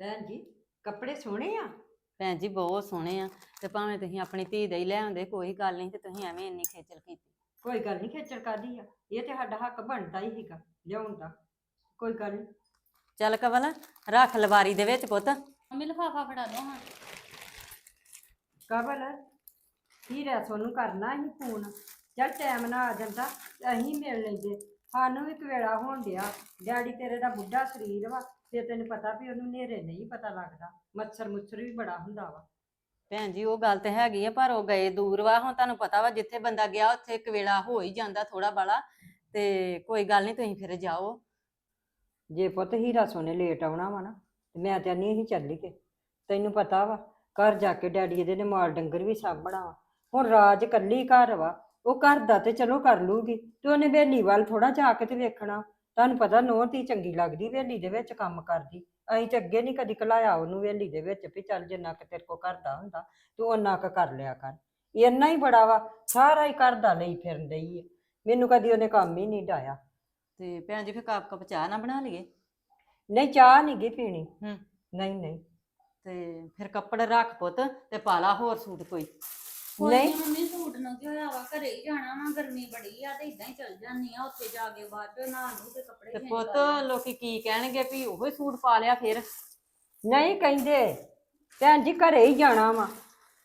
ਭੈਣ ਜੀ ਕੱਪੜੇ ਸੋਹਣੇ ਆ? ਭੈਣ ਜੀ ਬਹੁਤ ਸੋਹਣੇ ਆ। ਤੇ ਭਾਵੇਂ ਤੁਸੀਂ ਆਪਣੀ ਧੀ ਦੇ ਹੀ ਲੈ ਆਉਂਦੇ ਕੋਈ ਗੱਲ ਨਹੀਂ ਤੇ ਤੁਸੀਂ ਐਵੇਂ ਇੰਨੀ ਖੇਚਲ ਕੀਤੀ। ਕੋਈ ਗੱਲ ਨਹੀਂ ਖੇਚਲ ਕਾਦੀ ਆ? ਇਹ ਤੇ ਸਾਡਾ ਹੱਕ ਬਣਦਾ ਹੀ ਸੀਗਾ ਲਿਆਉਣ ਦਾ। ਕੋਈ ਗੱਲ ਨਹੀਂ। ਚੱਲ ਕਵਲ ਰੱਖ ਲਵਾਰੀ ਦੇ ਵਿੱਚ ਪੁੱਤ। ਮੰਮੀ ਲਿਫਾਫਾ ਫੜਾ ਦੋ ਹਾਂ। ਕਬਲ ਕੀ ਰਹਿ ਸੋਨੂੰ ਕਰਨਾ ਹੀ ਫੋਨ? ਚੱਲ ਟਾਈਮ ਨਾਲ ਆ ਜਾਂਦਾ ਅਸੀਂ ਮਿਲ ਲੈਂਦੇ ਸਾਨੂੰ ਵੀ ਕਵੇਲਾ ਹੋਣ ਡਿਆ। ਡੈਡੀ ਤੇਰੇ ਦਾ ਬੁੱਢਾ ਸਰੀਰ ਵਾ। ਤੇ ਤੈਨੂੰ ਪਤਾ ਵੀ ਉਹਨੂੰ ਨੇਰੇ ਨਹੀਂ ਪਤਾ ਲੱਗਦਾ ਮੱਛਰ ਮੁੱਛਰ ਵੀ ਬੜਾ ਹੁੰਦਾ ਵਾ। ਭੈਣ ਜੀ ਉਹ ਗੱਲ ਤੇ ਹੈਗੀ ਆ ਪਰ ਉਹ ਗਏ ਦੂਰ ਵਾ ਹੁਣ ਤੁਹਾਨੂੰ ਪਤਾ ਵਾ ਜਿੱਥੇ ਬੰਦਾ ਗਿਆ ਉੱਥੇ ਇੱਕ ਵੇਲਾ ਹੋ ਹੀ ਜਾਂਦਾ ਥੋੜਾ ਬਾਲਾ ਤੇ ਕੋਈ ਗੱਲ ਨਹੀਂ ਤੁਸੀਂ ਫਿਰ ਜਾਓ। ਜੇ ਪੁੱਤ ਹੀਰਾ ਸੋਨੇ ਲੇਟ ਆਉਣਾ ਵਾ ਨਾ ਤੇ ਮੈਂ ਤੇ ਨਹੀਂ ਅਸੀਂ ਚੱਲੀਏ ਤੈਨੂੰ ਪਤਾ ਵਾ ਘਰ ਜਾ ਕੇ ਡੈਡੀ ਇਹਦੇ ਨੇ ਮਾਲ ਡੰਗਰ ਵੀ ਸਾਂਭਣਾ ਵਾ। ਹੁਣ ਰਾਜ ਕੱਲੀ ਘਰ ਵਾ ਉਹ ਘਰ ਦਾ ਤੇ ਚਲੋ ਕਰ ਲੂਗੀ ਤੇ ਉਹਨੇ ਵੇਲੀ ਵੱਲ ਥੋੜਾ ਜਾ ਕੇ ਤੇ ਵੇਖਣਾ। ਤੁਹਾਨੂੰ ਪਤਾ ਨੋਹ ਤੀ ਚੰਗੀ ਲੱਗਦੀ ਵੇਲੀ ਦੇ ਵਿੱਚ ਕੰਮ ਕਰਦੀ। ਅਸੀਂ ਤੇ ਅੱਗੇ ਨਹੀਂ ਕਦੀ ਘਲਾਇਆ ਉਹਨੂੰ ਵੇਲੀ ਦੇ ਵਿੱਚ ਵੀ ਚੱਲ ਜਿੰਨਾ ਕੁ ਤੇਰੇ ਕੋ ਕਰਦਾ ਹੁੰਦਾ ਤੂੰ ਉਹਨਾਂ ਕੁ ਕਰ ਲਿਆ ਕਰ। ਇੰਨਾ ਹੀ ਬੜਾ ਵਾ ਸਾਰਾ ਹੀ ਘਰ ਦਾ ਲਈ ਫਿਰਨ ਡਈ ਹੈ ਮੈਨੂੰ ਕਦੀ ਉਹਨੇ ਕੰਮ ਹੀ ਨਹੀਂ ਡਾਇਆ ਤੇ ਭੈਣ ਜੀ ਫਿਰ ਕੱਪ ਕੱਪ ਚਾਹ ਨਾ ਬਣਾ ਲਈਏ? ਨਹੀਂ ਚਾਹ ਨਹੀਂ ਗੀ ਪੀਣੀ। ਹੂੰ। ਨਹੀਂ ਨਹੀਂ। ਤੇ ਫਿਰ ਕੱਪੜੇ ਰੱਖ ਪੁੱਤ ਤੇ ਪਾ ਲਾ ਹੋਰ ਸੂਟ ਕੋਈ। ਕੋਈ ਨਹੀਂ। ਨੀ ਮੰਮੀ ਸੂਟ ਨੂੰ ਕੀ ਹੋਇਆ ਵਾ? ਘਰੇ ਹੀ ਜਾਣਾ ਵਾ ਗਰਮੀ ਬੜੀ ਆ ਤੇ ਇਦਾਂ ਹੀ ਚੱਲ ਜਾਂਦੀ ਆ। ਉੱਥੇ ਜਾ ਕੇ ਬਾਅਦ ਚ ਨਹਾ ਨੂੰ ਤੇ ਕੱਪੜੇ ਤੇ change ਪੁੱਤ ਕਰ। ਲੋਕੀ ਕੀ ਕਹਿਣਗੇ ਵੀ ਉਹੋ ਹੀ ਸੂਟ ਪਾ ਲਿਆ ਫਿਰ। ਨਹੀਂ ਕਹਿੰਦੇ। ਭੈਣ ਜੀ ਘਰੇ ਹੀ ਜਾਣਾ ਵਾ।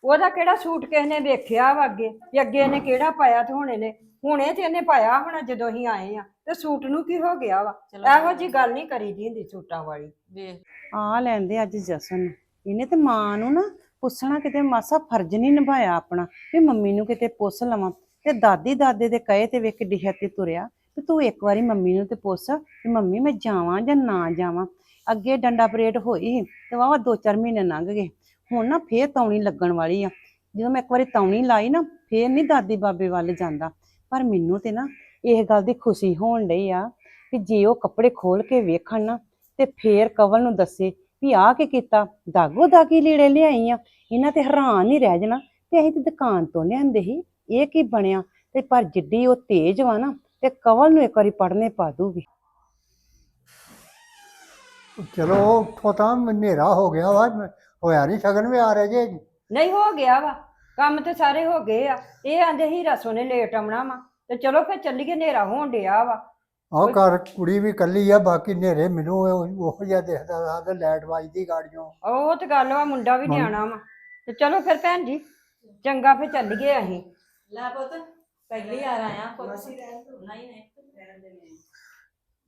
ਉਹਦਾ ਕਿਹੜਾ ਸੂਟ ਕਿਸ ਨੇ ਵੇਖਿਆ ਵਾ ਅੱਗੇ? ਵੀ ਅੱਗੇ ਇਹਨੇ ਕਿਹੜਾ ਪਾਇਆ ਤੇ ਹੁਣ ਇਹਨੇ ਹੁਣੇ ਤੇ ਇਹਨੇ ਪਾਇਆ ਹੋਣਾ ਜਦੋਂ ਅਸੀਂ ਆਏ ਆ। ਤੇ ਸੂਟ ਨੂੰ ਕੀ ਹੋ ਗਿਆ ਵਾ? ਇਹੋ ਜੀ ਗੱਲ ਨਹੀਂ ਕਰੀਦੀ ਹੁੰਦੀ ਸੂਟਾਂ ਵਾਲੀ। ਵੇਖ ਆ ਲੈਂਦੇ ਅੱਜ ਜਸਨ ਨੂੰ। ਇਹਨੇ ਤੇ ਮਾਂ ਨੂੰ ਨਾ ਪੁੱਛਣਾ ਕਿਤੇ ਮਾਸਾ ਫਰਜ਼ ਨਹੀਂ ਨਿਭਾਇਆ ਆਪਣਾ ਵੀ ਮੰਮੀ ਨੂੰ ਕਿਤੇ ਪੁੱਛ ਲਵਾਂ। ਤੇ ਦਾਦੀ ਦਾਦੇ ਦੇ ਕਹੇ ਤੇ ਵੇਖ ਡਿਹੇ ਤੁਰਿਆ ਤੇ ਤੂੰ ਇੱਕ ਵਾਰੀ ਮੰਮੀ ਨੂੰ ਤੇ ਪੁੱਛ ਵੀ ਮੰਮੀ ਮੈਂ ਜਾਵਾਂ ਜਾਂ ਨਾ ਜਾਵਾਂ। ਅੱਗੇ ਡੰਡਾ ਪਰੇਡ ਹੋਈ ਸੀ ਤੇ ਵਾਵਾ ਦੋ ਚਾਰ ਮਹੀਨੇ ਲੰਘ ਗਏ। ਹੁਣ ਨਾ ਫੇਰ ਤੌਣੀ ਲੱਗਣ ਵਾਲੀ ਆ। ਜਦੋਂ ਮੈਂ ਇੱਕ ਵਾਰੀ ਤੌਣੀ ਲਾਈ ਨਾ, ਫੇਰ ਨਹੀਂ ਦਾਦੀ ਬਾਬੇ ਵੱਲ ਜਾਂਦਾ। ਪਰ ਮੈਨੂੰ ਤੇ ਨਾ ਇਹ ਗੱਲ ਦੀ ਖੁਸ਼ੀ ਹੋਣ ਡਈ ਆ ਕਿ ਜੇ ਉਹ ਕੱਪੜੇ ਖੋਲ ਕੇ ਵੇਖਣ ਨਾ, ਤੇ ਫੇਰ ਕਵਲ ਨੂੰ ਦੱਸੇ ਵੀ ਆ ਕੀ ਕੀਤਾ ਦਾਗੋ ਦਾਗੀ ਲੀੜੇ ਲਿਆਈ ਆ ਇਹਨਾਂ ਤੇ ਹੈਰਾਨ ਹੀ ਰਹਿ ਜਾਣਾ ਤੇ ਅਸੀਂ ਤੇ ਦੁਕਾਨ ਤੋਂ ਲਿਆਂਦੇ ਸੀ ਇਹ ਕੀ ਬਣਿਆ? ਤੇ ਪਰ ਜਿੱਡੀ ਉਹ ਤੇਜ਼ ਵਾ ਨਾ ਤੇ ਕਵਲ ਨੂੰ ਇੱਕ ਵਾਰੀ ਪੜਨੇ ਪਾ ਦੂਗੀ। ਚਲੋ ਉੱਠੋ ਤਾਂ ਹਨੇਰਾ ਹੋ ਗਿਆ ਵਾ ਹੋਇਆ ਨਹੀਂ ਸ਼ਗਨ ਵੀ ਆ ਰਹੇ ਜੇ। ਨਹੀਂ ਹੋ ਗਿਆ ਵਾ ਕੰਮ ਤੇ ਸਾਰੇ ਹੋ ਗਏ ਆ ਇਹ ਆਂਦੇ ਹੀਰਾ ਸੋਨੇ ਲੇਟ ਆਉਣਾ ਵਾ ਤੇ ਚਲੋ ਫਿਰ ਚੱਲੀਏ ਹਨੇਰਾ ਹੋਣ ਡਿਆ ਵਾ। ਆਹ ਘਰ ਕੁੜੀ ਵੀ ਕੱਲੀ ਆ ਬਾਕੀ ਹਨੇਰੇ ਮੈਨੂੰ ਉਹ ਉਹ ਜਿਹਾ ਦਿਖਦਾ ਆ ਤੇ ਲਾਈਟ ਵੱਜਦੀ ਗਾੜੀਆਂ ਉਹ ਤੇ ਗੱਲ ਵਾ ਮੁੰਡਾ ਵੀ ਨਿਆਣਾ ਵਾ। ਤੇ ਚਲੋ ਫਿਰ ਭੈਣ ਜੀ ਚੰਗਾ ਫਿਰ ਚੱਲੀਏ ਅਸੀਂ। ਲੈ ਪੁੱਤ ਪਹਿਲੀ ਵਾਰ ਆਇਆ ਪੁੱਤ। ਨਹੀਂ ਨਹੀਂ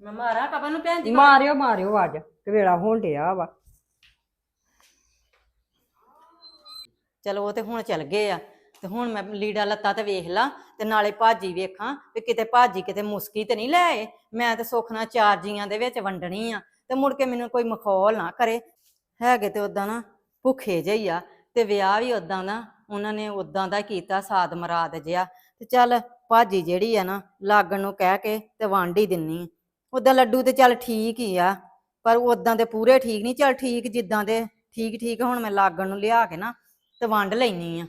ਮੈਂ ਮਾਰਾਂ ਕਪਨ ਨੂੰ ਭੈਣ ਜੀ? ਮਾਰਿਓ ਮਾਰਿਓ ਅੱਜ ਕਵੇਲਾ ਹੋਣ ਡਿਆ ਵਾ। ਚਲੋ ਉਹ ਤੇ ਹੁਣ ਚਲ ਗਏ ਆ। ਤੇ ਹੁਣ ਮੈਂ ਲੀੜਾ ਲੱਤਾ ਤੇ ਵੇਖ ਲਾਂ। ਤੇ ਨਾਲੇ ਭਾਜੀ ਵੇਖਾਂ ਵੀ ਕਿਤੇ ਭਾਜੀ ਕਿਤੇ ਮੁਸਕੀ ਤੇ ਨਹੀਂ ਲੈ ਆਏ। ਮੈਂ ਤੇ ਸੁੱਖ ਨਾਲ ਚਾਰ ਜੀਆਂ ਦੇ ਵਿੱਚ ਵੰਡਣੀ ਆ ਤੇ ਮੁੜ ਕੇ ਮੈਨੂੰ ਕੋਈ ਮਖੌਲ ਨਾ ਕਰੇ। ਹੈਗੇ ਤੇ ਉਦਾਂ ਨਾ ਭੁੱਖੇ ਜਿਹੀ ਆ ਤੇ ਵਿਆਹ ਵੀ ਉਦਾਂ ਦਾ, ਉਹਨਾਂ ਨੇ ਉਦਾਂ ਦਾ ਕੀਤਾ ਸਾਦ ਮਰਾਦ ਜਿਆ ਤੇ ਚੱਲ ਭਾਜੀ ਜਿਹੜੀ ਆ ਨਾ, ਲਾਗਣ ਨੂੰ ਕਹਿ ਕੇ ਤੇ ਵੰਡ ਹੀ ਦਿੰਨੀ ਉਦਾਂ ਲੱਡੂ ਤੇ ਚੱਲ ਠੀਕ ਹੀ ਆ, ਪਰ ਉਦਾਂ ਦੇ ਪੂਰੇ ਠੀਕ ਨਹੀਂ। ਚੱਲ ਠੀਕ ਜਿੱਦਾਂ ਦੇ ਠੀਕ ਠੀਕ ਹੁਣ, ਮੈਂ ਲਾਗਣ ਨੂੰ ਲਿਆ ਕੇ ਨਾ ਤੇ ਵੰਡ ਲੈਣੀ ਆ।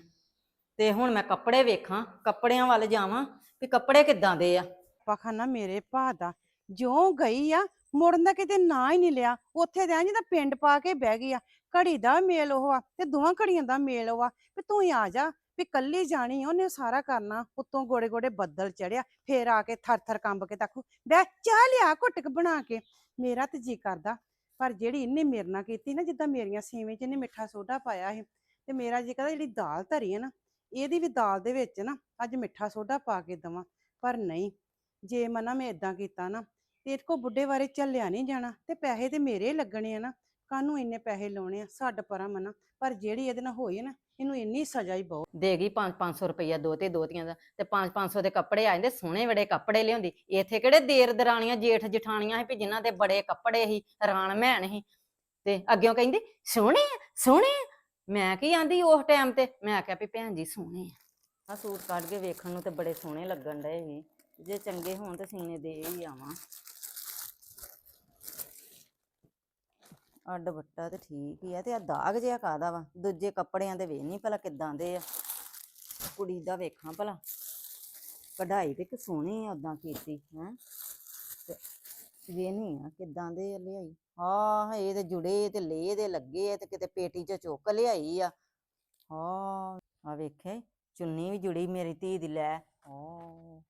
ਤੇ ਹੁਣ ਮੈਂ ਕੱਪੜੇ ਵੇਖਾਂ ਕੱਪੜਿਆਂ ਵੱਲ ਜਾਵਾਂ ਵੀ ਕੱਪੜੇ ਕਿੱਦਾਂ ਦੇ ਆ। ਪਖਾਨਾ ਮੇਰੇ ਭਾ ਦਾ ਜਿਉਂ ਗਈ ਆ ਮੁੜਨ ਦਾ ਕਿਤੇ ਨਾਂ ਹੀ ਨਹੀਂ ਲਿਆ ਉੱਥੇ ਤੇ ਜਿੱਦਾਂ ਪਿੰਡ ਪਾ ਕੇ ਬਹਿ ਗਈ ਆ ਘੜੀ ਦਾ ਮੇਲ ਉਹ ਆ ਤੇ ਦੋਵਾਂ ਘੜੀਆਂ ਦਾ ਮੇਲ ਉਹ ਆ ਵੀ ਤੂੰ ਹੀ ਆ ਜਾ ਵੀ ਕੱਲੀ ਜਾਣੀ ਆ, ਉਹਨੇ ਸਾਰਾ ਕਰਨਾ ਉੱਤੋਂ ਗੋੜੇ ਗੋੜੇ ਬੱਦਲ ਚੜਿਆ ਫੇਰ ਆ ਕੇ ਥਰ ਥਰ ਕੰਬ ਕੇ ਤੱਕੂ ਬੈ ਚਾਹ ਲਿਆ ਘੁੱਟਕ ਬਣਾ ਕੇ ਮੇਰਾ ਤੇ ਜੀ ਕਰਦਾ ਪਰ ਜਿਹੜੀ ਇਹਨੇ ਮੇਰੇ ਨਾਲ ਕੀਤੀ ਨਾ ਜਿੱਦਾਂ ਮੇਰੀਆਂ ਸੇਵੇਂ ਚ ਇਹਨੇ ਮਿੱਠਾ ਸੋਡਾ ਪਾਇਆ ਸੀ ਤੇ ਮੇਰਾ ਜੀ ਕਹਿੰਦਾ ਜਿਹੜੀ ਦਾਲ ਧਰੀ ਹੈ ਨਾ ਇਹਦੀ ਵੀ ਦਾਲ ਦੇ ਵਿੱਚ ਨਾ ਅੱਜ ਮਿੱਠਾ ਸੋਡਾ ਪਾ ਕੇ ਦਵਾਂ, ਪਰ ਨਹੀਂ। ਜੇ ਮਨਾ ਮੈਂ ਇਦਾਂ ਕੀਤਾ ਨਾ, ਤੇ ਇਹ ਕੋ ਬੁੱਢੇ ਬਾਰੇ ਚੱਲਿਆ ਨਹੀਂ ਜਾਣਾ, ਤੇ ਪੈਸੇ ਤੇ ਮੇਰੇ ਲੱਗਣੇ ਆ ਨਾ, ਕਾਹਨੂੰ ਇੰਨੇ ਪੈਸੇ ਲਾਉਣੇ ਆ ਛੱਡ ਪਰਾਂ ਮਨਾ। ਪਰ ਜਿਹੜੀ ਇਹਦੇ ਨਾਲ ਹੋਈ ਹੈ ਨਾ, ਇਹਨੂੰ ਇੰਨੀ ਸਜ਼ਾ ਹੀ ਬਹੁਤ। ਦੇਗੀ 5-500 ਰੁਪਈਆ ਦੋ ਤੇ ਦੋਤੀਆਂ ਦਾ, ਤੇ 5-500 ਦੇ ਕੱਪੜੇ ਆ ਜਾਂਦੇ, ਸੋਹਣੇ ਬੜੇ ਕੱਪੜੇ ਲਿਆਉਂਦੀ। ਇੱਥੇ ਕਿਹੜੇ ਦੇਰ ਦਰਾਣੀਆਂ, ਜੇਠ ਜਠਾਣੀਆਂ ਸੀ ਵੀ ਜਿਨ੍ਹਾਂ ਦੇ ਬੜੇ ਕੱਪੜੇ ਸੀ ਰਾਣ ਮੈਣ ਸੀ। ਤੇ ਅੱਗਿਓਂ ਕਹਿੰਦੀ, ਸੋਹਣੇ ਆ ਸੋਹਣੇ ਆ ਮੈਂ ਕੀ ਆਂਦੀ ਉਸ ਟਾਈਮ ਤੇ? ਮੈਂ ਕਿਹਾ ਵੀ ਭੈਣ ਜੀ ਸੋਹਣੇ ਆ। ਆ ਸੂਟ ਕੱਢ ਕੇ ਵੇਖਣ ਨੂੰ ਤੇ ਬੜੇ ਸੋਹਣੇ ਲੱਗਣ ਡਏ ਸੀ। ਜੇ ਚੰਗੇ ਹੋਣ ਤੇ ਸੀਨੇ ਦੇ ਹੀ ਆਵਾਂ। ਅੱਡ ਬੱਟਾ ਤੇ ਠੀਕ ਹੀ ਆ ਤੇ ਆ ਦਾਗ ਜਿਹਾ ਕਾਦਾ ਵਾ? ਦੂਜੇ ਕੱਪੜਿਆਂ ਦੇ ਵੇਖ ਨਹੀਂ ਭਲਾ ਕਿੱਦਾਂ ਦੇ ਆ। ਕੁੜੀ ਦਾ ਵੇਖਾਂ ਭਲਾ। ਕਢਾਈ ਤੇ ਕਿ ਸੋਹਣੀ ਆ ਉਦਾਂ ਕੀਤੀ, ਹੈ। ਤੇ ਵੇ ਆ ਕਿੱਦਾਂ ਦੇ ਆ ਲਿਆਈ। ਹਾਂ ਇਹ ਤੇ ਜੁੜੇ ਤੇ ਲੇ ਦੇ ਲੱਗੇ ਆ ਤੇ ਕਿਤੇ ਪੇਟੀ ਚ ਚੁੱਕ ਲਿਆਈ ਆ। ਹਾਂ ਆ ਵੇਖੇ, ਚੁੰਨੀ ਵੀ ਜੁੜੀ ਮੇਰੀ ਧੀ ਦੀ ਲੈ। ਹਾਂ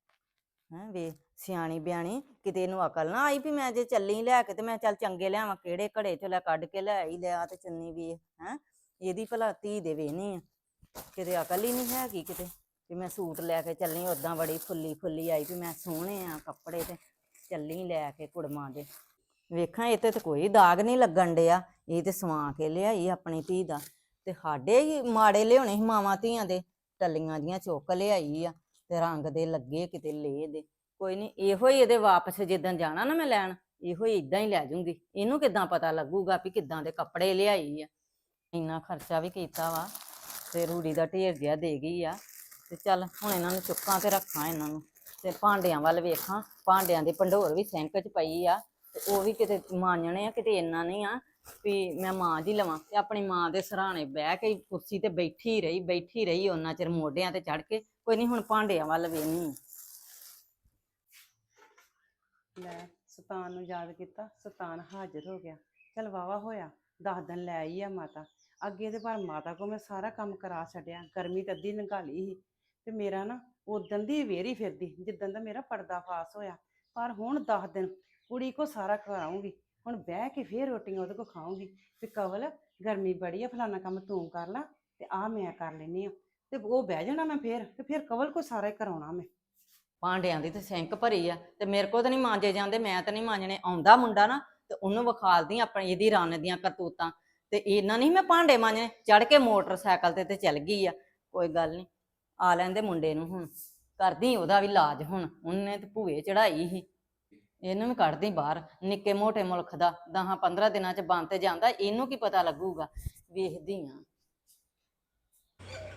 ਹੈਂ ਵੇ, ਸਿਆਣੀ ਬਿਆਣੀ, ਕਿਤੇ ਇਹਨੂੰ ਅਕਲ ਨਾ ਆਈ ਵੀ ਮੈਂ ਜੇ ਚੱਲੀ ਲੈ ਕੇ ਤੇ ਮੈਂ ਚੱਲ ਚੰਗੇ ਲਿਆਵਾਂ, ਕਿਹੜੇ ਘੜੇ ਚ ਲੈ ਕੱਢ ਕੇ ਲੈ ਆਈ ਲਿਆ ਤੇ ਚੁੰਨੀ ਵੀ, ਹੈ। ਇਹਦੀ ਭਲਾ ਧੀ ਦੇ ਵੇਹਨੀ ਆ। ਕਿਤੇ ਅਕਲ ਹੀ ਨਹੀਂ ਹੈਗੀ ਕਿਤੇ, ਵੀ ਮੈਂ ਸੂਟ ਲੈ ਕੇ ਚੱਲੀ ਉਦਾਂ ਬੜੀ ਫੁੱਲੀ ਫੁੱਲੀ ਆਈ ਵੀ ਮੈਂ ਸੋਹਣੇ ਆ ਕੱਪੜੇ ਤੇ। ਚੱਲੀ ਲੈ ਕੇ ਕੁੜਮਾਂ ਦੇ। ਵੇਖਾਂ, ਇਹ ਤੇ ਤਾਂ ਕੋਈ ਦਾਗ ਨਹੀਂ ਲੱਗਣ ਡਿਆ। ਇਹ ਤੇ ਸਵਾ ਕੇ ਲਿਆਈ ਆਪਣੀ ਧੀ ਦਾ। ਤੇ ਸਾਡੇ ਹੀ ਮਾੜੇ ਲਿਆਉਣੇ ਸੀ ਮਾਵਾਂ ਧੀਆਂ ਦੇ। ਟੱਲੀਆਂ ਦੀਆਂ ਚੁੱਕ ਲਿਆਈ ਆ ਤੇ ਰੰਗ ਦੇ ਲੱਗੇ ਕਿਤੇ ਲੇ ਦੇ। ਕੋਈ ਨਹੀਂ, ਇਹੋ ਹੀ ਇਹਦੇ ਵਾਪਸ ਜਿੱਦਣ ਜਾਣਾ ਨਾ ਮੈਂ ਲੈਣ, ਇਹੋ ਹੀ ਇਦਾਂ ਹੀ ਲੈ ਜੂੰਗੀ। ਇਹਨੂੰ ਕਿਦਾਂ ਪਤਾ ਲੱਗੂਗਾ ਵੀ ਕਿੱਦਾਂ ਦੇ ਕੱਪੜੇ ਲਿਆਈ ਆ। ਇੰਨਾ ਖਰਚਾ ਵੀ ਕੀਤਾ ਵਾ ਤੇ ਰੂੜੀ ਦਾ ਢੇਰ ਜਿਹਾ ਦੇ ਗਈ ਆ। ਤੇ ਚੱਲ, ਹੁਣ ਇਹਨਾਂ ਨੂੰ ਚੁੱਕਾਂ ਤੇ ਰੱਖਾਂ ਇਹਨਾਂ ਨੂੰ। ਤੇ ਭਾਂਡਿਆਂ ਵੱਲ ਵੇਖਾਂ ਭਾਂਡਿਆਂ ਦੀ ਭੰਡੋਰ ਵੀ ਸਿੰਕ 'ਚ ਪਈ ਆ ਤੇ ਉਹ ਵੀ ਕਿਤੇ ਮਾਂਜਣੇ ਆ, ਕਿਤੇ ਇੰਨਾ ਨਹੀਂ ਆ ਵੀ ਮੈਂ ਮਾਂ ਜੀ ਲਵਾਂ ਤੇ ਆਪਣੀ ਮਾਂ ਦੇ ਸਰਾਣੇ ਬਹਿ ਕੇ ਕੁਰਸੀ ਤੇ ਬੈਠੀ ਰਹੀ ਬੈਠੀ ਰਹੀ ਉਹਨਾਂ ਚਿਰ ਮੋਢਿਆਂ ਤੇ ਚੜ ਕੇ, ਕੋਈ ਨਹੀਂ ਹੁਣ ਭਾਂਡਿਆਂ ਵੱਲ ਵੇਹਨੀ ਲੈ, ਸਤਾਨ ਨੂੰ ਯਾਦ ਕੀਤਾ, ਸਤਾਨ ਹਾਜ਼ਰ ਹੋ ਗਿਆ। ਚਲ ਵਾਵਾ ਹੋਇਆ, ਦਸ ਦਿਨ ਲੈ ਆਈ ਆ ਮਾਤਾ। ਅੱਗੇ ਤੇ ਪਰ ਮਾਤਾ ਕੋ ਮੈਂ ਸਾਰਾ ਕੰਮ ਕਰਾ ਛੱਡਿਆ, ਗਰਮੀ ਤਾਂ ਅੱਧੀ ਨਿਕਾਲੀ ਸੀ। ਤੇ ਮੇਰਾ ਨਾ ਉਦੋਂ ਦੀ ਵੇਰੀ ਫਿਰਦੀ, ਜਿੱਦਣ ਦਾ ਮੇਰਾ ਪਰਦਾ ਫਾਸ ਹੋਇਆ। ਪਰ ਹੁਣ 10 ਦਿਨ, ਕੁੜੀ ਕੋ ਸਾਰਾ ਕਰਾਉਂਗੀ ਹੁਣ ਬਹਿ ਕੇ ਫੇਰ ਰੋਟੀਆਂ ਉਹਦੇ ਕੋ ਖਾਉਂਗੀ ਤੇ ਕਵਲ, ਗਰਮੀ ਬੜੀ ਆ, ਫਲਾਨਾ ਕੰਮ ਤੂੰ ਕਰ ਲਾ, ਤੇ ਆ ਮੈਂ ਕਰ ਲੈਨੀ ਆ। ਤੇ ਉਹ ਬਹਿ ਜਾਣਾ ਮੈਂ ਫੇਰ, ਤੇ ਫੇਰ ਕਵਲ ਕੋ ਸਾਰਾ ਹੀ ਕਰਾਉਣਾ ਮੈਂ। ਭਾਂਡਿਆਂ ਦੀ ਤੇ ਸਿੰਕ ਭਰੀ ਆ, ਤੇ ਮੇਰੇ ਕੋਲ ਤਾਂ ਨਹੀਂ ਮਾਂਜੇ ਜਾਂਦੇ, ਮੈਂ ਤਾਂ ਨਹੀਂ ਮਾਂਜਣੇ। ਆਉਂਦਾ ਮੁੰਡਾ ਨਾ, ਤੇ ਉਹਨੂੰ ਵਿਖਾਲਦੀ ਆਪਣੀ ਇਹਦੀ ਰੰਨ ਦੀਆਂ ਕਰਤੂਤਾਂ। ਤੇ ਇਹਨਾਂ ਨਹੀਂ ਮੈਂ ਭਾਂਡੇ ਮਾਂਜਣੇ ਚੜ ਕੇ ਮੋਟਰਸਾਈਕਲ ਤੇ ਤੇ ਚੱਲ ਗਈ ਆ। ਕੋਈ ਗੱਲ ਨਹੀਂ। ਆ ਲੈਂਦੇ ਮੁੰਡੇ ਨੂੰ ਹੁਣ। ਕਰਦੀ ਉਹਦਾ ਵੀ ਇਲਾਜ ਹੁਣ। ਉਹਨੇ ਤੇ ਭੂਏ ਚੜਾਈ ਸੀ। ਇਹਨੂੰ ਵੀ ਕੱਢਦੀ ਬਾਹਰ। ਨਿੱਕੇ ਮੋਟੇ ਮੁਲਕ ਦਾ। 10 15 ਦਿਨਾਂ ਚ ਬੰਦ ਤੇ ਜਾਂਦਾ। ਇਹਨੂੰ ਕੀ ਪਤਾ ਲੱਗੂਗਾ? ਵੇਖਦੀ ਆ